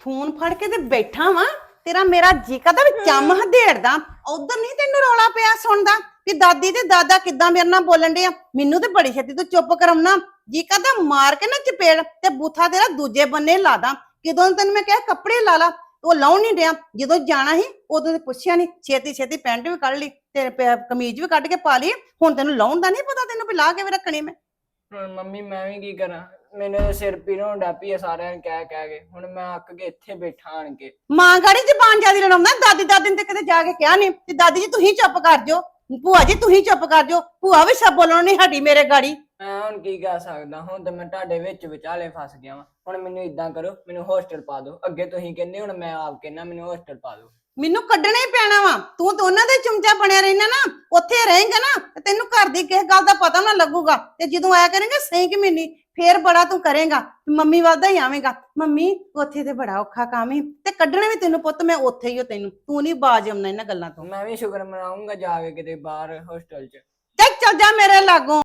ਫੋਨ ਫੜ ਕੇ ਤੇ ਬੈਠਾ ਵਾਂ। ਤੇਰਾ ਮੇਰਾ ਜੀ ਕਰਦਾ ਵੀ ਚੰਮ ਹਧੇੜਦਾ ਉਧਰ ਨਹੀਂ ਤੈਨੂੰ ਰੌਲਾ ਪਿਆ ਸੁਣਦਾ ਵੀ ਦਾਦੀ ਤੇ ਦਾਦਾ ਕਿੱਦਾਂ ਮੇਰੇ ਨਾਲ ਬੋਲਣ ਡਿਆ ਮੈਨੂੰ ਤੇ ਬੜੀ ਛੇਤੀ ਤੂੰ ਚੁੱਪ ਕਰਾਉਣਾ। ਜੀ ਕਰਦਾ ਮਾਰ ਕੇ ਨਾ ਚਪੇੜ ਤੇ ਬੂਥਾ ਤੇਰਾ ਦੂਜੇ ਬੰਨੇ ਲਾ ਦਾਂ। ਕਿਦੋਂ ਤੈਨੂੰ ਮੈਂ ਕਿਹਾ ਕੱਪੜੇ ਲਾ ਲਾ ਉਹ ਲਾਉਣ ਨਹੀਂ ਡਿਆ। ਜਦੋਂ ਜਾਣਾ ਸੀ ਉਦੋਂ ਤੇ ਪੁੱਛਿਆ ਨਹੀਂ। ਛੇਤੀ ਛੇਤੀ ਪੈਂਟ ਵੀ ਕੱਢ ਲਈ ਤੇ ਪ- ਕਮੀਜ਼ ਵੀ ਕੱਢ ਕੇ ਪਾ ਲਈ। ਹੁਣ ਤੈਨੂੰ ਲਾਉਣ ਦਾ ਨਹੀਂ ਪਤਾ ਤੈਨੂੰ ਵੀ ਲਾ ਕੇ ਵੀ ਰੱਖਣੀ ਮੈਂ। ਹੁਣ ਮੰਮੀ ਮੈਂ ਵੀ ਕੀ ਕਰਾਂ? ਮੈਨੂੰ ਤਾਂ ਸਿਰ ਡੈ ਪਈ ਆ ਸਾਰਿਆਂ ਨੂੰ ਕਹਿ ਕਹਿ ਕੇ ਹੁਣ ਮੈਂ ਅੱਕ ਕੇ ਇੱਥੇ ਬੈਠਾ ਆਣ ਕੇ। ਮਾਂ ਗਾੜੀ ਜ਼ਬਾਨ ਜਿਆਦੀ ਲੜਾਉਂਦਾ ਦਾਦੀ ਦਾਦੀ ਨੇ ਤੇ ਕਦੇ ਜਾ ਕੇ ਕਿਹਾ ਨਹੀਂ ਤੇ ਦਾਦੀ ਜੀ ਤੁਸੀਂ ਚੁੱਪ ਕਰ ਜਾਓ ਭੂਆ ਜੀ ਤੁਸੀਂ ਚੁੱਪ ਕਰ ਜਾਓ ਭੂਆ ਵੀ ਸਭ ਬੋਲਣ ਨਹੀਂ ਹਟੀ ਮੇਰੇ ਗਾੜੀ। ਮੈਂ ਹੁਣ ਕੀ ਕਹਿ ਸਕਦਾ ਹੁਣ ਤਾਂ ਮੈਂ ਤੁਹਾਡੇ ਵਿੱਚ ਵਿਚਾਲੇ ਫਸ ਗਿਆ ਵਾਂ ਹੁਣ ਮੈਨੂੰ ਇਦਾਂ ਕਰੋ ਮੈਨੂੰ ਹੋਸਟਲ ਪਾ ਦਿਓ ਅੱਗੇ ਤੁਸੀਂ ਕਹਿੰਦੇ ਹੁਣ ਮੈਂ ਆਪ ਕਹਿੰਦਾ ਮੈਨੂੰ ਹੋਸਟਲ ਪਾ ਦਿਓ। ਮੈਨੂੰ ਕੱਢਣਾ ਹੀ ਪੈਣਾ ਵਾ ਤੂੰ ਤਾਂ ਉਹਨਾਂ ਦੇ ਚਮਚਾ ਬਣਿਆ ਰਹਿਣਾ ਨਾ ਉੱਥੇ ਰਹੇਂਗਾ ਨਾ ਤੇ ਤੈਨੂੰ ਘਰ ਦੀ ਕਿਸੇ ਗੱਲ ਦਾ ਪਤਾ ਨਾ ਲੱਗੂਗਾ ਤੇ ਜਦੋਂ ਆਇਆ ਕਰੇਂਗਾ ਸਹੀ ਕਿ ਮਹੀਨੀ ਫੇਰ ਬੜਾ ਤੂੰ ਕਰੇਂਗਾ ਮੰਮੀ ਵਾਦਾ ਹੀ ਆਵੇਂਗਾ। ਮੰਮੀ ਉੱਥੇ ਤੇ ਬੜਾ ਔਖਾ ਕੰਮ ਹੀ ਤੇ ਕੱਢਣਾ ਵੀ ਤੈਨੂੰ ਪੁੱਤ ਮੈਂ ਉੱਥੇ ਹੀ ਹੋ ਤੈਨੂੰ। ਤੂੰ ਨਹੀਂ ਬਾਜ ਆਉਣਾ ਇਹਨਾਂ ਗੱਲਾਂ ਤੋਂ। ਮੈਂ ਵੀ ਸ਼ੁਕਰ ਮਨਾਉਂਗਾ ਜਾ ਕੇ ਕਿਤੇ ਬਾਹਰ ਹੋਸਟਲ 'ਚ। ਚੱਲ ਚੱਲ ਜਾ ਮੇਰੇ ਲਾਗੋਂ।